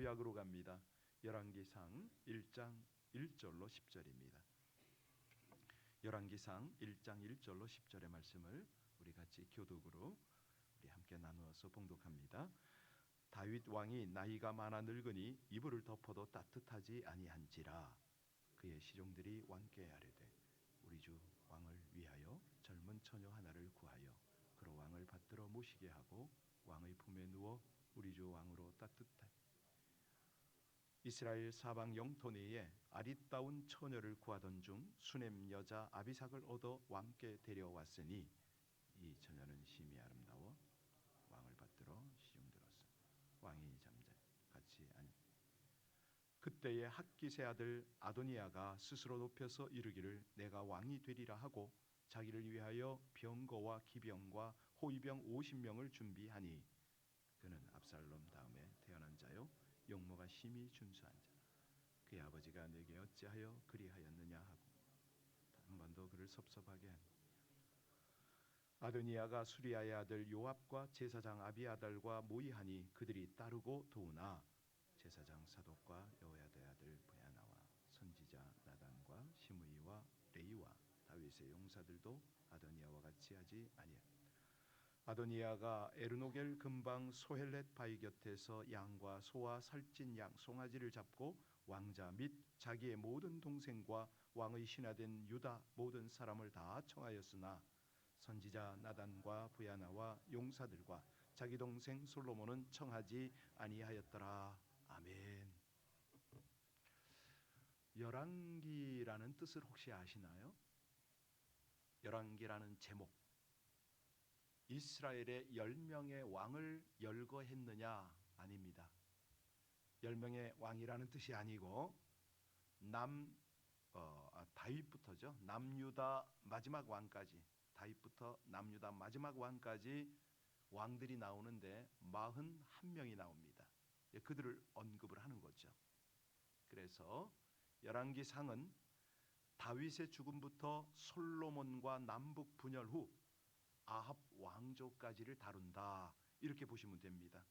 구약으로 갑니다. 열왕기상 1장 1절로 10절입니다. 열왕기상 1장 1절로 10절의 말씀을 우리 같이 교독으로 우리 함께 나누어서 봉독합니다. 다윗 왕이 나이가 많아 늙으니 이불을 덮어도 따뜻하지 아니한지라 그의 시종들이 왕께 아뢰되 우리 주 왕을 위하여 젊은 처녀 하나를 구하여 그로 왕을 받들어 모시게 하고 왕의 품에 누워 우리 주 왕으로 따뜻하 이스라엘 사방 영토 내에 아리따운 처녀를 구하던 중 수넴 여자 아비삭을 얻어 왕께 데려왔으니 이 처녀는 심히 아름다워 왕을 받들어 시중들었어. 왕이 잠자 같이 아니. 그때에 학기세 아들 아도니아가 스스로 높여서 이르기를 내가 왕이 되리라 하고 자기를 위하여 병거와 기병과 호위병 50명을 준비하니 그는 압살롬 자요 용모가 심히 준수한 자 그의 아버지가 내게 어찌하여 그리하였느냐 하고 한 번도 그를 섭섭하게 하니 아도니아가 수리아의 아들 요압과 제사장 아비아달과 모이하니 그들이 따르고 도우나 제사장 사독과 여호야다의 아들 부야나와 선지자 나단과 시므이와 레이와 다윗의 용사들도 아도니아와 같이 하지 아니하. 아도니아가 에르노겔 근방 소헬렛 바위 곁에서 양과 소와 살찐 양 송아지를 잡고 왕자 및 자기의 모든 동생과 왕의 신하된 유다 모든 사람을 다 청하였으나 선지자 나단과 부야나와 용사들과 자기 동생 솔로몬은 청하지 아니하였더라. 아멘. 열왕기라는 뜻을 혹시 아시나요? 열왕기라는 제목. 이스라엘의 열 명의 왕을 열거했느냐 아닙니다. 열 명의 왕이라는 뜻이 아니고 남 어, 아, 다윗부터죠. 남유다 마지막 왕까지 다윗부터 남유다 마지막 왕까지 왕들이 나오는데 41명이 나옵니다. 예, 그들을 언급을 하는 거죠. 그래서 열왕기상은 다윗의 죽음부터 솔로몬과 남북 분열 후 아합 왕조까지를 다룬다. 이렇게 보시면 됩니다.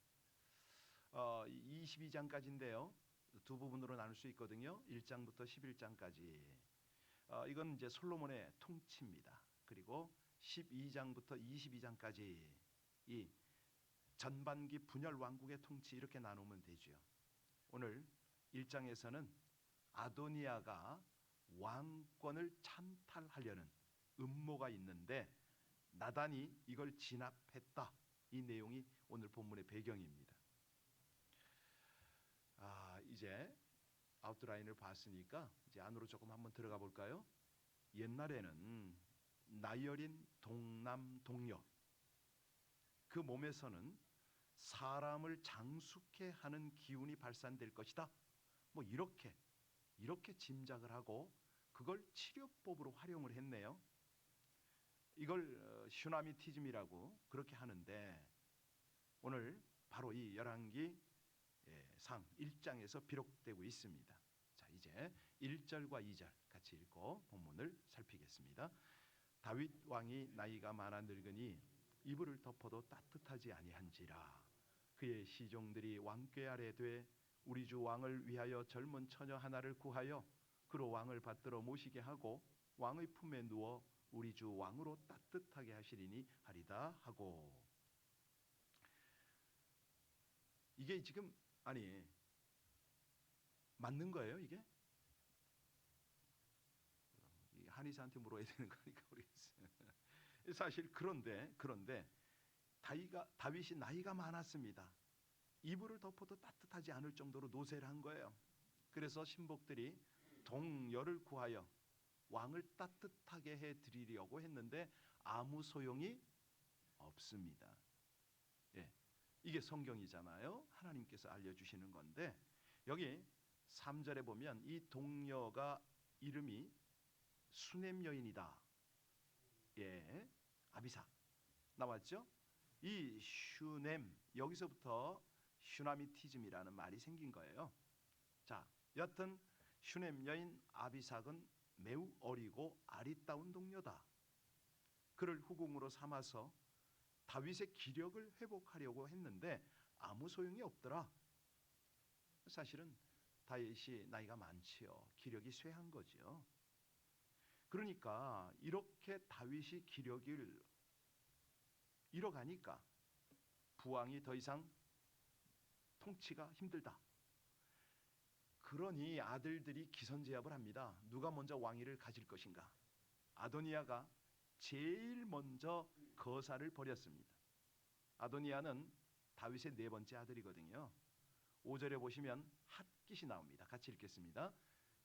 어, 22장까지인데요. 두 부분으로 나눌 수 있거든요. 1장부터 11장까지. 어, 이건 이제 솔로몬의 통치입니다. 그리고 12장부터 22장까지 이 전반기 분열 왕국의 통치 이렇게 나누면 되죠. 오늘 1장에서는 아도니아가 왕권을 찬탈하려는 음모가 있는데 나단이 이걸 진압했다. 이 내용이 오늘 본문의 배경입니다. 아, 이제 아웃라인을 봤으니까 이제 안으로 조금 한번 들어가 볼까요? 옛날에는 어린 동남 동녀 그 몸에서는 사람을 장숙해 하는 기운이 발산될 것이다. 뭐 이렇게 이렇게 짐작을 하고 그걸 치료법으로 활용을 했네요. 이걸 어, 슈나미티즘이라고 그렇게 하는데 오늘 바로 이 열왕기 예, 상 1장에서 비록되고 있습니다. 자, 이제 1절과 2절 같이 읽고 본문을 살피겠습니다. 다윗 왕이 나이가 많아 늙으니 이불을 덮어도 따뜻하지 아니한지라 그의 시종들이 왕께 아래 되 우리 주 왕을 위하여 젊은 처녀 하나를 구하여 그로 왕을 받들어 모시게 하고 왕의 품에 누워 우리 주 왕으로 따뜻하게 하시리니 하리다 하고 이게 지금 아니 맞는 거예요 이게? 한의사한테 물어야 되는 거니까 모르겠어요. 사실 그런데 그런데 다이가 다윗이 나이가 많았습니다. 이불을 덮어도 따뜻하지 않을 정도로 노쇠를 한 거예요. 그래서 신복들이 동열을 구하여 왕을 따뜻하게 해 드리려고 했는데 아무 소용이 없습니다. 예. 이게 성경이잖아요. 하나님께서 알려 주시는 건데 여기 3절에 보면 이 동녀가 이름이 수넴 여인이다. 예. 아비사 나왔죠? 이 슈넴 여기서부터 슈나미티즘이라는 말이 생긴 거예요. 자, 여튼 슈넴 여인 아비삭은 매우 어리고 아리따운 동료다. 그를 후궁으로 삼아서 다윗의 기력을 회복하려고 했는데 아무 소용이 없더라. 사실은 다윗이 나이가 많지요. 기력이 쇠한 거지요. 그러니까 이렇게 다윗이 기력을 잃어가니까 부왕이 더 이상 통치가 힘들다. 그러니 아들들이 기선제압을 합니다. 누가 먼저 왕위를 가질 것인가? 아도니아가 제일 먼저 거사를 벌였습니다. 아도니아는 다윗의 네 번째 아들이거든요. 5절에 보시면 핫깃이 나옵니다. 같이 읽겠습니다.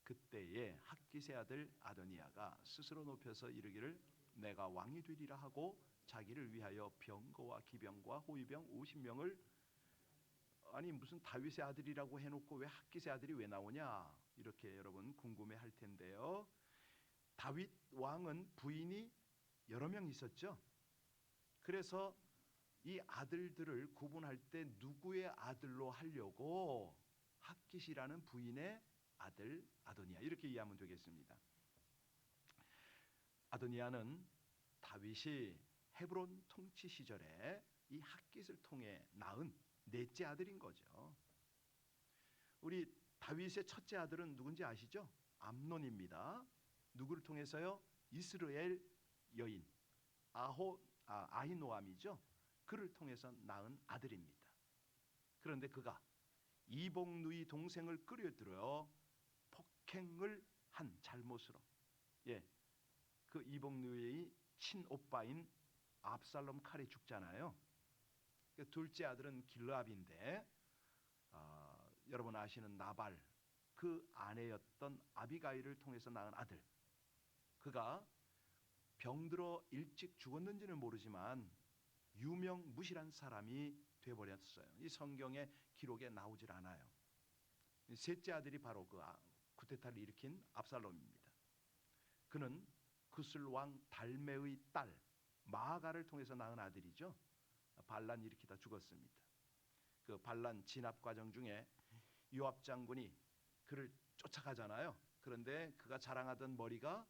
그때에 핫깃의 아들 아도니아가 스스로 높여서 이르기를 내가 왕이 되리라 하고 자기를 위하여 병거와 기병과 호위병 50명을 아니 무슨 다윗의 아들이라고 해놓고 왜 핫깃의 아들이 왜 나오냐 이렇게 여러분 궁금해할 텐데요. 다윗 왕은 부인이 여러 명 있었죠. 그래서 이 아들들을 구분할 때 누구의 아들로 하려고 핫깃이라는 부인의 아들 아도니아 이렇게 이해하면 되겠습니다. 아도니아는 다윗이 헤브론 통치 시절에 이 핫깃을 통해 낳은 넷째 아들인 거죠. 우리 다윗의 첫째 아들은 누군지 아시죠? 암논입니다. 누구를 통해서요? 이스라엘 여인 아호 아, 아히노암이죠. 그를 통해서 낳은 아들입니다. 그런데 그가 이복누이 동생을 끌어들여 폭행을 한 잘못으로 예, 그 이복누이의 친오빠인 압살롬 칼이 죽잖아요. 그 둘째 아들은 길르압인데 어, 여러분 아시는 나발 그 아내였던 아비가일을 통해서 낳은 아들 그가 병들어 일찍 죽었는지는 모르지만 유명 무실한 사람이 돼버렸어요. 이 성경의 기록에 나오질 않아요. 셋째 아들이 바로 그 아- 쿠데타를 일으킨 압살롬입니다. 그는 구슬 왕 달메의 딸 마가를 통해서 낳은 아들이죠. 반란 일으키다 죽었습니다. 그 반란 진압 과정 중에 요압 장군이 그를 쫓아가잖아요. 그런데 그가 자랑하던 머리가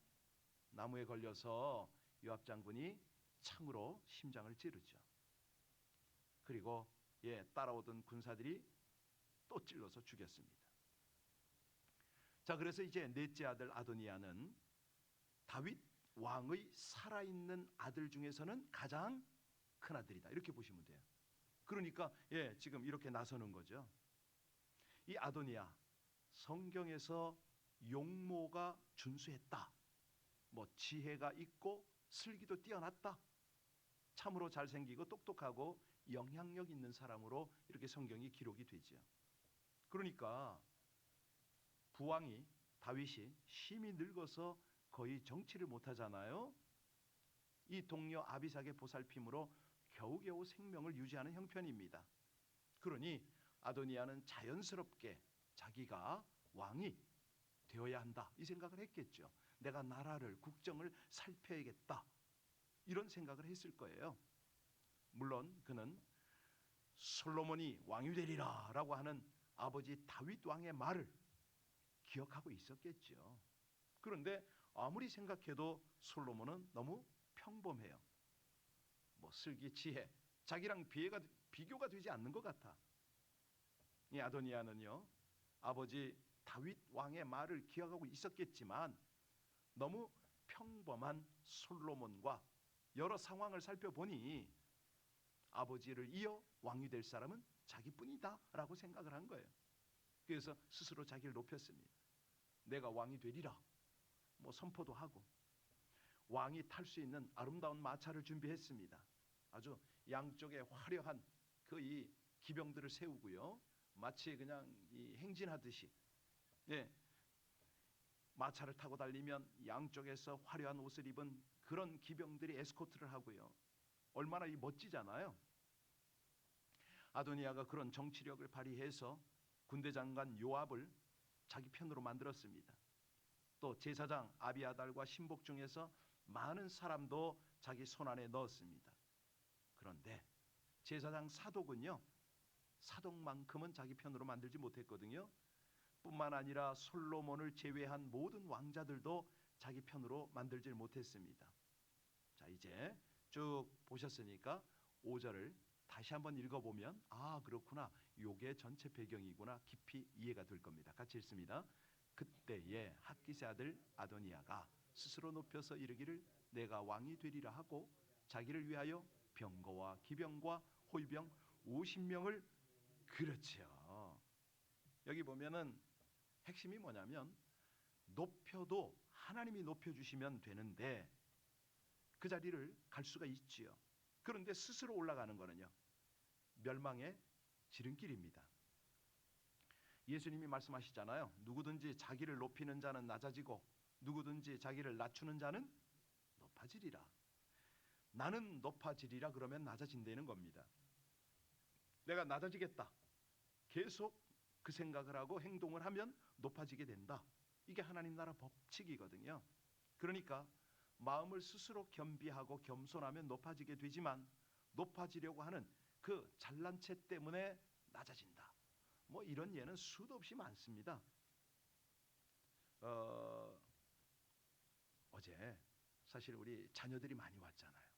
나무에 걸려서 요압 장군이 창으로 심장을 찌르죠. 그리고 예 따라오던 군사들이 또 찔러서 죽였습니다. 자 그래서 이제 넷째 아들 아도니아는 다윗 왕의 살아있는 아들 중에서는 가장 큰 아들이다 이렇게 보시면 돼요. 그러니까 예 지금 이렇게 나서는 거죠. 이 아도니아 성경에서 용모가 준수했다. 뭐 지혜가 있고 슬기도 뛰어났다. 참으로 잘생기고 똑똑하고 영향력 있는 사람으로 이렇게 성경이 기록이 되죠. 그러니까 부왕이 다윗이 심히 늙어서 거의 정치를 못 하잖아요. 이 동료 아비삭의 보살핌으로 겨우겨우 생명을 유지하는 형편입니다. 그러니 아도니아는 자연스럽게 자기가 왕이 되어야 한다 이 생각을 했겠죠. 내가 나라를 국정을 살펴야겠다 이런 생각을 했을 거예요. 물론 그는 솔로몬이 왕이 되리라라고 하는 아버지 다윗 왕의 말을 기억하고 있었겠죠. 그런데 아무리 생각해도 솔로몬은 너무 평범해요. 뭐 슬기 지혜 자기랑 비교가 비교가 되지 않는 것 같아. 이 아도니아는요 아버지 다윗 왕의 말을 기억하고 있었겠지만 너무 평범한 솔로몬과 여러 상황을 살펴보니 아버지를 이어 왕이 될 사람은 자기뿐이다라고 생각을 한 거예요. 그래서 스스로 자기를 높였습니다. 내가 왕이 되리라. 뭐 선포도 하고 왕이 탈 수 있는 아름다운 마차를 준비했습니다. 아주 양쪽에 화려한 그 이 기병들을 세우고요. 마치 그냥 이 행진하듯이 예. 마차를 타고 달리면 양쪽에서 화려한 옷을 입은 그런 기병들이 에스코트를 하고요. 얼마나 이 멋지잖아요. 아도니아가 그런 정치력을 발휘해서 군대 장관 요압을 자기 편으로 만들었습니다. 또 제사장 아비아달과 신복 중에서 많은 사람도 자기 손 안에 넣었습니다. 그런데 제사장 사독은요. 사독만큼은 자기 편으로 만들지 못했거든요. 뿐만 아니라 솔로몬을 제외한 모든 왕자들도 자기 편으로 만들지 못했습니다. 자, 이제 쭉 보셨으니까 5절을 다시 한번 읽어보면 아 그렇구나 요게 전체 배경이구나 깊이 이해가 될 겁니다. 같이 읽습니다. 그때에 학기세 아들 아도니아가 스스로 높여서 이르기를 내가 왕이 되리라 하고 자기를 위하여 병거와 기병과 호위병 50명을 그렇지요. 여기 보면은 핵심이 뭐냐면 높여도 하나님이 높여 주시면 되는데 그 자리를 갈 수가 있지요. 그런데 스스로 올라가는 거는요. 멸망의 지름길입니다. 예수님이 말씀하시잖아요. 누구든지 자기를 높이는 자는 낮아지고 누구든지 자기를 낮추는 자는 높아지리라. 나는 높아지리라 그러면 낮아진다는 겁니다. 내가 낮아지겠다. 계속 그 생각을 하고 행동을 하면 높아지게 된다. 이게 하나님 나라 법칙이거든요. 그러니까 마음을 스스로 겸비하고 겸손하면 높아지게 되지만 높아지려고 하는 그 잘난 채 때문에 낮아진다. 뭐 이런 예는 수도 없이 많습니다. 어, 어제 사실 우리 자녀들이 많이 왔잖아요.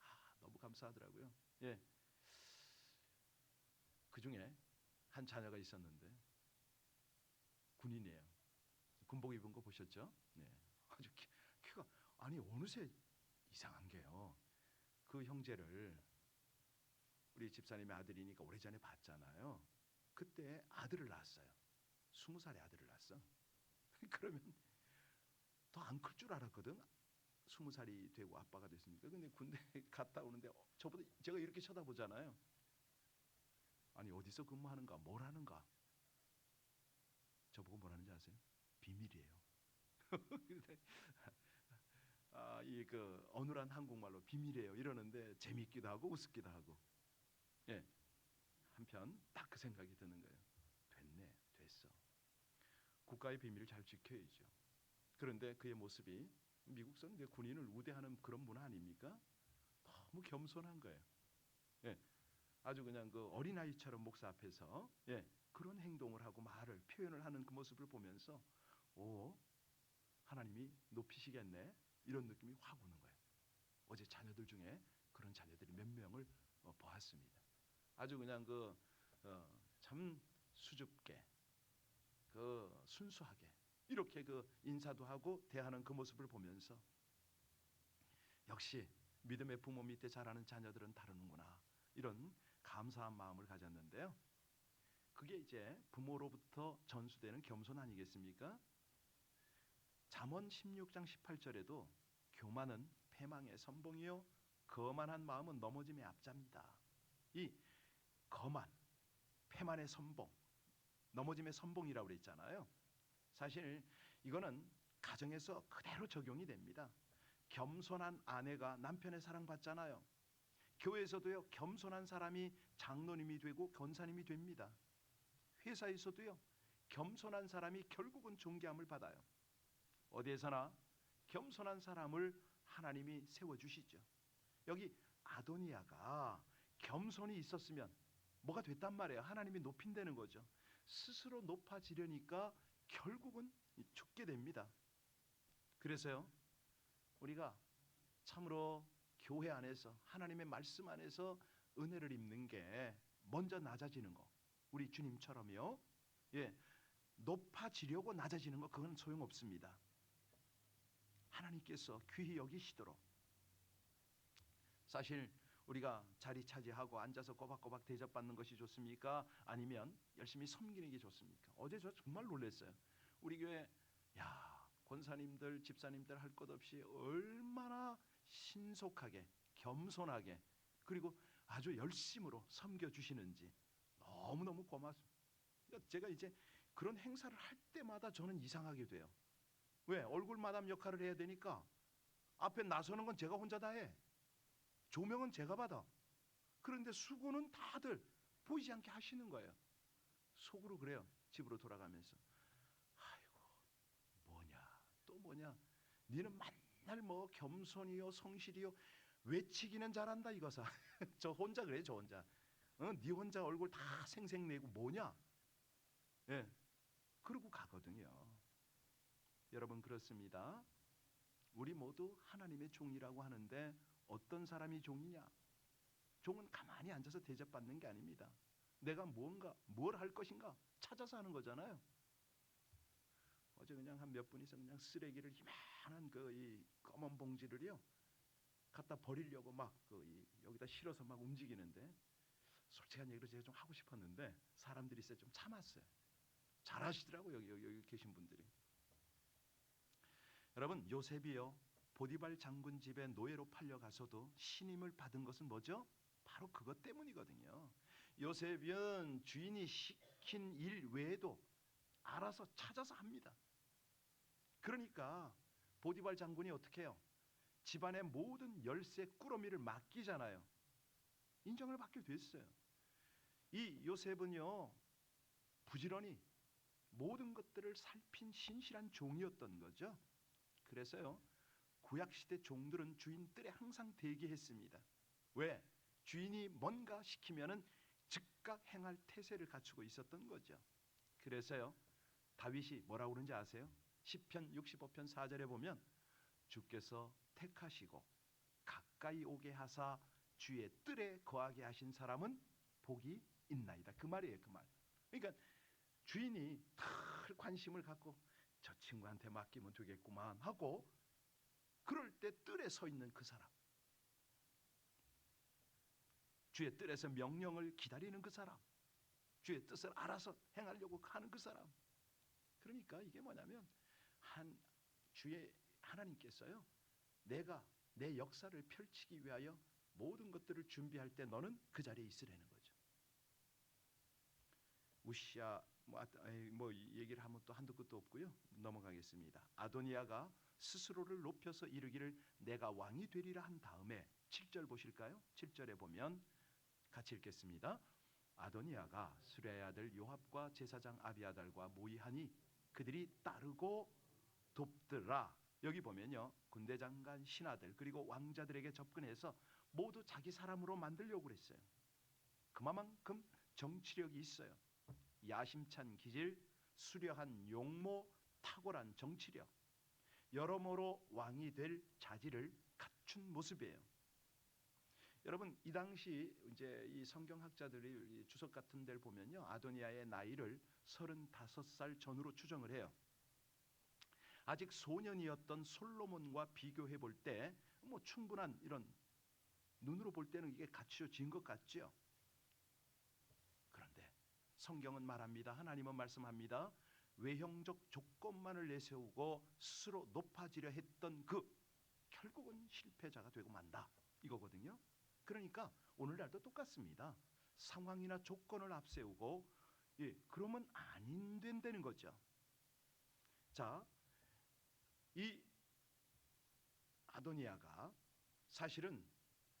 아, 너무 감사하더라고요. 예. 그 중에 한 자녀가 있었는데 군인이에요. 군복 입은 거 보셨죠? 네. 아주 키, 키가 아니 어느새 이상한 게요. 그 형제를 우리 집사님의 아들이니까 오래전에 봤잖아요. 그때 아들을 낳았어요. 스무 살의 아들을 낳았어. 그러면 더 안 클 줄 알았거든. 스무 살이 되고 아빠가 됐으니까. 근데 군대 갔다 오는데 어, 저보다 제가 이렇게 쳐다보잖아요. 아니 어디서 근무하는가, 뭘 하는가. 저보고 뭐라는지 아세요? 비밀이에요. 근데 아, 이그 어눌한 한국말로 비밀이에요. 이러는데 재밌기도 하고 우습기도 하고. 예. 한편 딱 그 생각이 드는 거예요. 됐네, 됐어. 국가의 비밀을 잘 지켜야죠. 그런데 그의 모습이 미국선 군인을 우대하는 그런 문화 아닙니까? 너무 겸손한 거예요. 예. 아주 그냥 그 어린아이처럼 목사 앞에서 예. 그런 행동을 하고 말을 표현을 하는 그 모습을 보면서 오 하나님이 높이시겠네 이런 느낌이 확 오는 거예요. 어제 자녀들 중에 그런 자녀들이 몇 명을 어, 보았습니다. 아주 그냥 그참 수줍게 그 순수하게 이렇게 그 인사도 하고 대하는 그 모습을 보면서 역시 믿음의 부모 밑에 자라는 자녀들은 다르는구나 이런 감사한 마음을 가졌는데요. 그게 이제 부모로부터 전수되는 겸손 아니겠습니까? 잠언 16장 18절에도 교만은 패망의 선봉이요 거만한 마음은 넘어짐의 앞잡니다. 이 거만, 패만의 선봉, 넘어짐의 선봉이라고 그랬잖아요. 사실 이거는 가정에서 그대로 적용이 됩니다. 겸손한 아내가 남편의 사랑받잖아요. 교회에서도요 겸손한 사람이 장로님이 되고 권사님이 됩니다. 회사에서도요 겸손한 사람이 결국은 존귀함을 받아요. 어디에서나 겸손한 사람을 하나님이 세워 주시죠. 여기 아도니아가 겸손이 있었으면 뭐가 됐단 말이에요. 하나님이 높인다는 거죠. 스스로 높아지려니까 결국은 죽게 됩니다. 그래서요. 우리가 참으로 교회 안에서 하나님의 말씀 안에서 은혜를 입는 게 먼저 낮아지는 거. 우리 주님처럼요. 예. 높아지려고 낮아지는 거 그건 소용없습니다. 하나님께서 귀히 여기시도록 사실 우리가 자리 차지하고 앉아서 꼬박꼬박 대접받는 것이 좋습니까? 아니면 열심히 섬기는 게 좋습니까? 어제 저 정말 놀랐어요. 우리 교회 야 권사님들 집사님들 할 것 없이 얼마나 신속하게 겸손하게 그리고 아주 열심으로 섬겨 주시는지 너무 너무 고맙습니다. 제가 이제 그런 행사를 할 때마다 저는 이상하게 돼요. 왜 얼굴 마담 역할을 해야 되니까 앞에 나서는 건 제가 혼자 다 해. 조명은 제가 받아. 그런데 수고는 다들 보이지 않게 하시는 거예요. 속으로 그래요. 집으로 돌아가면서. 아이고 뭐냐 또 뭐냐. 니는 맨날 뭐 겸손이요 성실이요 외치기는 잘한다 이거사. 저 혼자 그래 저 혼자. 어, 네 혼자 얼굴 다 생생내고 뭐냐. 예. 그러고 가거든요. 여러분 그렇습니다. 우리 모두 하나님의 종이라고 하는데 어떤 사람이 종이냐? 종은 가만히 앉아서 대접받는 게 아닙니다. 내가 무언가 뭘 할 것인가 찾아서 하는 거잖아요. 어제 그냥 한 몇 분이서 그냥 쓰레기를 이만한 그 이 검은 봉지를요 갖다 버리려고 막그 여기다 실어서 막 움직이는데 솔직한 얘기로 제가 좀 하고 싶었는데 사람들이 있어 좀 참았어요. 잘하시더라고 여기 여기 계신 분들이. 여러분 요셉이요 보디발 장군 집에 노예로 팔려가서도 신임을 받은 것은 뭐죠? 바로 그것 때문이거든요. 요셉은 주인이 시킨 일 외에도 알아서 찾아서 합니다. 그러니까 보디발 장군이 어떻게 해요? 집안의 모든 열쇠 꾸러미를 맡기잖아요. 인정을 받게 됐어요. 이 요셉은요 부지런히 모든 것들을 살핀 신실한 종이었던 거죠. 그래서요 구약 시대 종들은 주인 뜰에 항상 대기했습니다. 왜? 주인이 뭔가 시키면은 즉각 행할 태세를 갖추고 있었던 거죠. 그래서요 다윗이 뭐라고 그러는지 아세요? 시편 65편 4절에 보면 주께서 택하시고 가까이 오게 하사 주의 뜰에 거하게 하신 사람은 복이 있나이다. 그 말이에요, 그 말. 그러니까 주인이 늘 관심을 갖고 저 친구한테 맡기면 되겠구만 하고 그럴 때 뜰에 서 있는 그 사람. 주의 뜰에서 명령을 기다리는 그 사람. 주의 뜻을 알아서 행하려고 하는 그 사람. 그러니까 이게 뭐냐면 한 주의 하나님께서요. 내가 내 역사를 펼치기 위하여 모든 것들을 준비할 때 너는 그 자리에 있으라는 거죠. 우시아 뭐, 뭐 얘기를 하면 또 한두 끝도 없고요. 넘어가겠습니다. 아도니아가 스스로를 높여서 이르기를 내가 왕이 되리라 한 다음에 7절 보실까요? 7절에 보면 같이 읽겠습니다. 아도니아가 수레의 아들 요압과 제사장 아비아달과 모의하니 그들이 따르고 돕더라. 여기 보면요. 군대 장관 신하들 그리고 왕자들에게 접근해서 모두 자기 사람으로 만들려고 그랬어요. 그만큼 정치력이 있어요. 야심찬 기질, 수려한 용모, 탁월한 정치력, 여러모로 왕이 될 자질을 갖춘 모습이에요. 여러분 이 당시 이제 이 성경학자들이 이 주석 같은 데를 보면요 아도니아의 나이를 35살 전후로 추정을 해요. 아직 소년이었던 솔로몬과 비교해 볼 때 뭐 충분한 이런 눈으로 볼 때는 이게 갖추어진 것 같죠. 성경은 말합니다. 하나님은 말씀합니다. 외형적 조건만을 내세우고 스스로 높아지려 했던 그 결국은 실패자가 되고 만다 이거거든요. 그러니까 오늘날도 똑같습니다. 상황이나 조건을 앞세우고 예, 그러면 안 된다는 거죠. 자, 이 아도니아가 사실은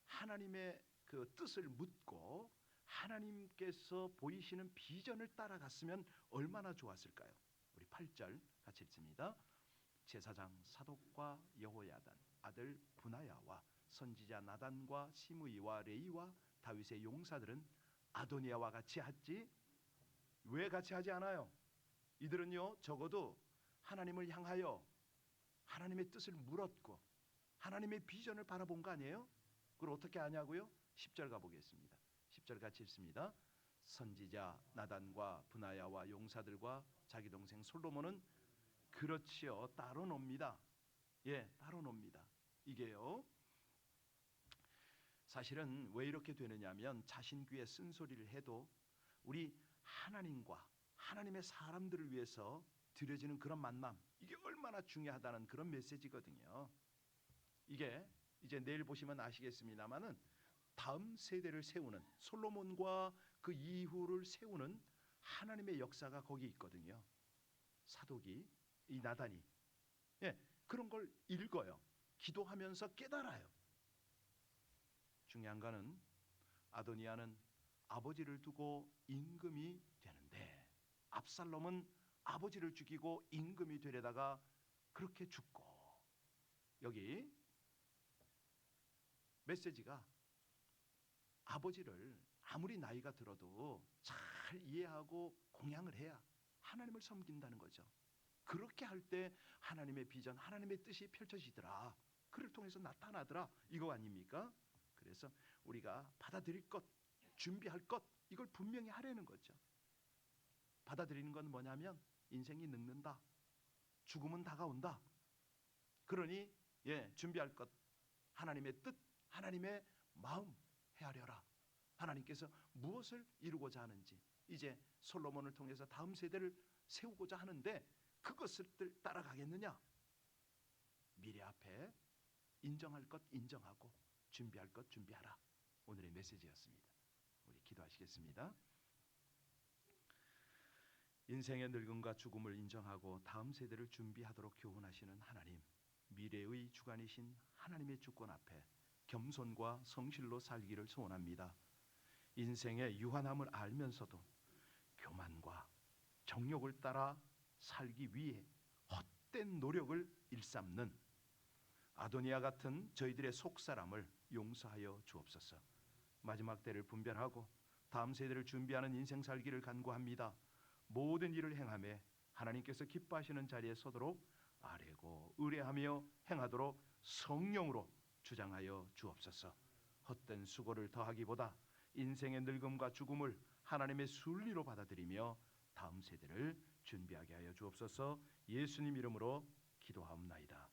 하나님의 그 뜻을 묻고 하나님께서 보이시는 비전을 따라갔으면 얼마나 좋았을까요? 우리 8절 같이 읽습니다. 제사장 사독과 여호야단 아들 분하야와 선지자 나단과 시므이와 레이와 다윗의 용사들은 아도니아와 같이 하지 왜 같이 하지 않아요? 이들은요 적어도 하나님을 향하여 하나님의 뜻을 물었고 하나님의 비전을 바라본 거 아니에요? 그걸 어떻게 하냐고요? 10절 가보겠습니다. 10절 같이 읽습니다. 선지자 나단과 분하야와 용사들과 자기 동생 솔로몬은 그렇지요 따로 놉니다. 예, 따로 놉니다. 이게요. 사실은 왜 이렇게 되느냐면 자신 귀에 쓴소리를 해도 우리 하나님과 하나님의 사람들을 위해서 드려지는 그런 만남 이게 얼마나 중요하다는 그런 메시지거든요. 이게 이제 내일 보시면 아시겠습니다만은 다음 세대를 세우는 솔로몬과 그 이후를 세우는 하나님의 역사가 거기 있거든요. 사독이 이 나단이 예 그런 걸 읽어요. 기도하면서 깨달아요. 중요한 거는 아도니아는 아버지를 두고 임금이 되는데 압살롬은 아버지를 죽이고 임금이 되려다가 그렇게 죽고 여기 메시지가 아버지를 아무리 나이가 들어도 잘 이해하고 공양을 해야 하나님을 섬긴다는 거죠. 그렇게 할 때 하나님의 비전, 하나님의 뜻이 펼쳐지더라. 그를 통해서 나타나더라. 이거 아닙니까? 그래서 우리가 받아들일 것, 준비할 것 이걸 분명히 하라는 거죠. 받아들이는 건 뭐냐면 인생이 늙는다. 죽음은 다가온다. 그러니 예, 준비할 것 하나님의 뜻, 하나님의 마음 헤아려라. 하나님께서 무엇을 이루고자 하는지 이제 솔로몬을 통해서 다음 세대를 세우고자 하는데 그것을 따라가겠느냐? 미래 앞에 인정할 것 인정하고 준비할 것 준비하라. 오늘의 메시지였습니다. 우리 기도하시겠습니다. 인생의 늙음과 죽음을 인정하고 다음 세대를 준비하도록 교훈하시는 하나님, 미래의 주관이신 하나님의 주권 앞에 겸손과 성실로 살기를 소원합니다. 인생의 유한함을 알면서도 교만과 정욕을 따라 살기 위해 헛된 노력을 일삼는 아도니아 같은 저희들의 속사람을 용서하여 주옵소서. 마지막 때를 분별하고 다음 세대를 준비하는 인생 살기를 간구합니다. 모든 일을 행함에 하나님께서 기뻐하시는 자리에 서도록 아뢰고 의뢰하며 행하도록 성령으로 주장하여 주옵소서. 헛된 수고를 더하기보다 인생의 늙음과 죽음을 하나님의 순리로 받아들이며 다음 세대를 준비하게 하여 주옵소서. 예수님 이름으로 기도하옵나이다.